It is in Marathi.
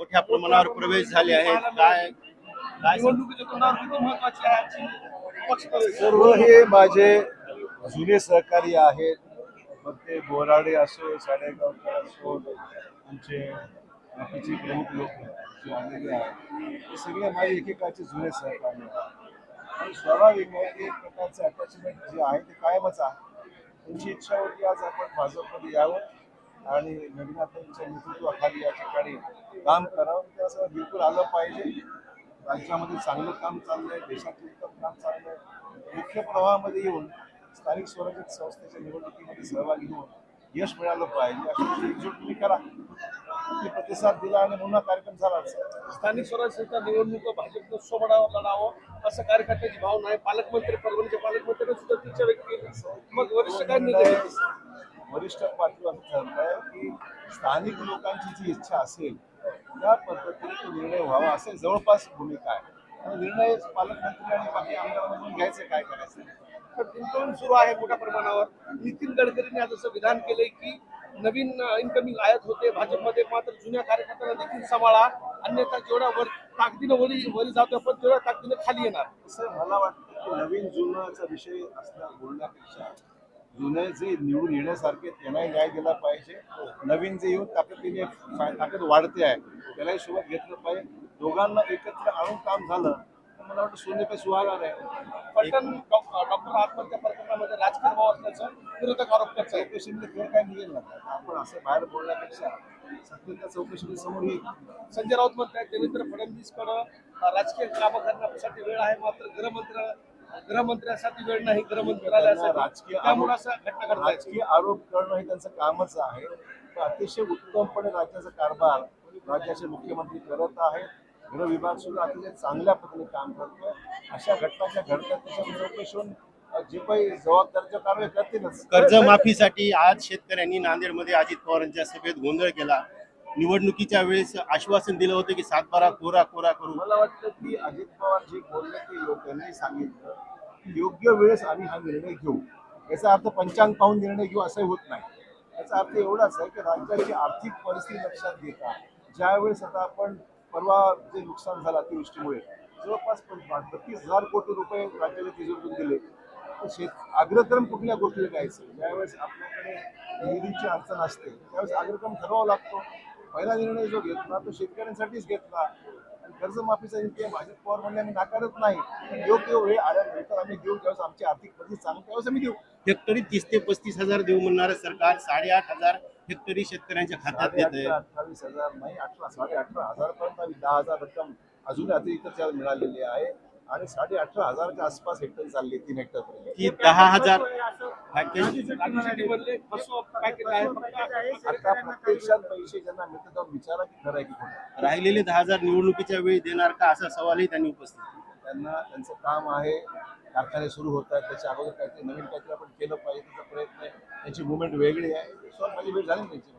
मोठ्या प्रमाणावर प्रवेश झाले आहेत. काय काय निवडणुकीच्या तोंडावर किती महत्वाची आहे आजची? पक्ष परिस्थिती? सर्व हे माझे जुने सहकारी आहेत. मग ते बोराडे असो साडेगावकर असो आमचे बाकीचे प्रमुख लोक जे आलेले आहेत. ते सगळे माझे एकेकाचे जुने सहकारी आहेत. आणि स्वाभाविक आहे की एक प्रकारचं अटॅचमेंट जे आहे ते कायमच आहे. त्यांची इच्छा होती आज आपण भाजपमध्ये यावं. आणि नवीनाथांच्या नेतृत्वाखाली या ठिकाणी काम करावं. ते असं बिलकुल आलं पाहिजे. राज्यामध्ये चांगलं काम चाललंय देशात उत्तम काम चाललंय. मुख्य प्रवाहामध्ये येऊन स्थानिक स्वराज्य संस्थेच्या निवडणुकीमध्ये सहभागी होऊन यश मिळालं पाहिजे. अशी एकजूट तुम्ही करा. प्रतिसाद दिला आणि पुन्हा कार्यक्रम झाला स्थानिक स्वराज्य संस्था निवडणूक भाजपनं सोबडावं लढावं असं कार्यकर्त्याची भावना आहे. पालकमंत्री परभणीचे पालकमंत्री सुद्धा तिच्या व्यक्ती मग वरिष्ठ काय निर्णय वरिष्ठ पातळीवर ठरलंय की स्थानिक लोकांची जी इच्छा असेल त्या पद्धतीने तो निर्णय व्हावा असे जवळपास भूमिका आहे. आणि निर्णय पालकमंत्री आणि बाकी आमदारांमधून घ्यायचं काय करायचं तर गुंतवणूक सुरू आहे मोठ्या प्रमाणावर. नितीन गडकरींनी आज असं विधान केलंय की नवीन इन्कमिंग आयात होते. भाजपमध्ये मात्र जुन्या कार्यकर्त्यांना देखील सांभाळा. अन्यथा जेवढ्या वर ताकदीनं वरी वरी जातो पण तेवढ्या ताकदीनं खाली येणार. असं मला वाटतं की नवीन जुनाचा विषय असल्या बोलण्यापेक्षा जुने जे निवडून येण्यासारखे त्यांनाही न्याय दिला पाहिजे. नवीन जे येऊन ताकदीने ताकद वाढते आहे त्यालाही सोबत घेतलं पाहिजे. दोघांना एकत्र आणून काम झालं तर मला वाटतं सोने पे सुहागा आहे. पलटण डॉक्टर आत्महत्या प्रकरणामध्ये राजकीय भाव असल्याचं विरोधक आरोप करत आहेत चौकशीमध्ये खेळ काय निघेल ना? आपण असं बाहेर बोलण्यापेक्षा सत्तेच्या चौकशीमध्ये समोर येईल. संजय राऊत म्हणतात देवेंद्र फडणवीसकडं राजकीय कामं करण्यासाठी वेळ आहे मात्र गृहमंत्री गृहमंत्र्यासाठी वेळ नाही गृहमंत्रालयासाठी. राजकीय त्यामुळे आरोप असं घटना घडतायत राजकीय आरोप करणं हे त्यांचं कामच आहे. अतिशय उत्तमपणे राज्याचा कारभार राज्याचे मुख्यमंत्री करत आहेत. गृह विभाग सुद्धा अतिशय चांगल्या पद्धतीने काम करतोय. अशा घटना ज्या घडतात त्याच्या चौकशी होऊन जे काही जबाबदारीच्या कारवाई करतीलच. कर्जमाफीसाठी आज शेतकऱ्यांनी नांदेडमध्ये अजित पवारांच्या सभेत गोंधळ केला. निवडणुकीच्या वेळेस आश्वासन दिलं होतं की सातबारा कोरा कोरा करू. मला वाटतं की अजित पवार जे बोलले ते योग्य त्यांनी सांगितलं योग्य वेळेस आम्ही हा निर्णय घेऊ. याचा अर्थ पंचांग पाहून निर्णय घेऊ असंही होत नाही. याचा अर्थ एवढाच आहे की राज्याची आर्थिक परिस्थिती लक्षात घेता ज्यावेळेस आता आपण परवा जे नुकसान झालं अतिवृष्टीमुळे जवळपास बत्तीस हजार कोटी रुपये राज्याच्या तिजोरीतून दिले तर शेत अग्रक्रम कुठल्या गोष्टीला द्यायचं ज्यावेळेस आपल्याकडे विहिरीची अडचण असते त्यावेळेस अग्रक्रम ठरवावा लागतो. पहिला निर्णय जो घेतला तो शेतकऱ्यांसाठीच घेतला. आणि कर्जमाफीचा निर्णय भाजप पवार म्हणले आम्ही नाकारत नाही. योग्य वेळ आल्यानंतर आम्ही देऊ. ज्यावेळेस आमची आर्थिक परिस्थिती चांगली त्यावेळेस आम्ही देऊ. हेक्टरी तीस ते पस्तीस हजार देऊ म्हणणारं सरकार साडेआठ हजार हेक्टरी शेतकऱ्यांच्या खात्यात देत अठरा अठ्ठावीस हजार नाही अठरा साडे अठरा हजारपर्यंत आम्ही दहा हजार रक्कम अजून अतिरिक्त त्याला मिळालेली आहे. आणि साडे अठरा हजारच्या आसपास हेक्टर चालली तीन हेक्टर दहा हजार पॅकेज. राहिलेले दहा हजार निवडणुकीच्या वेळी देणार का असा सवालही त्यांनी उपस्थित केला. त्यांना त्यांचं काम आहे. कारखाने सुरू होत आहेत. त्याच्या अगोदर काहीतरी नवीन काहीतरी आपण केलं पाहिजे त्याचा प्रयत्न आहे. त्यांची मुवमेंट वेगळी आहे. सो माझी वेळ झाली त्यांची.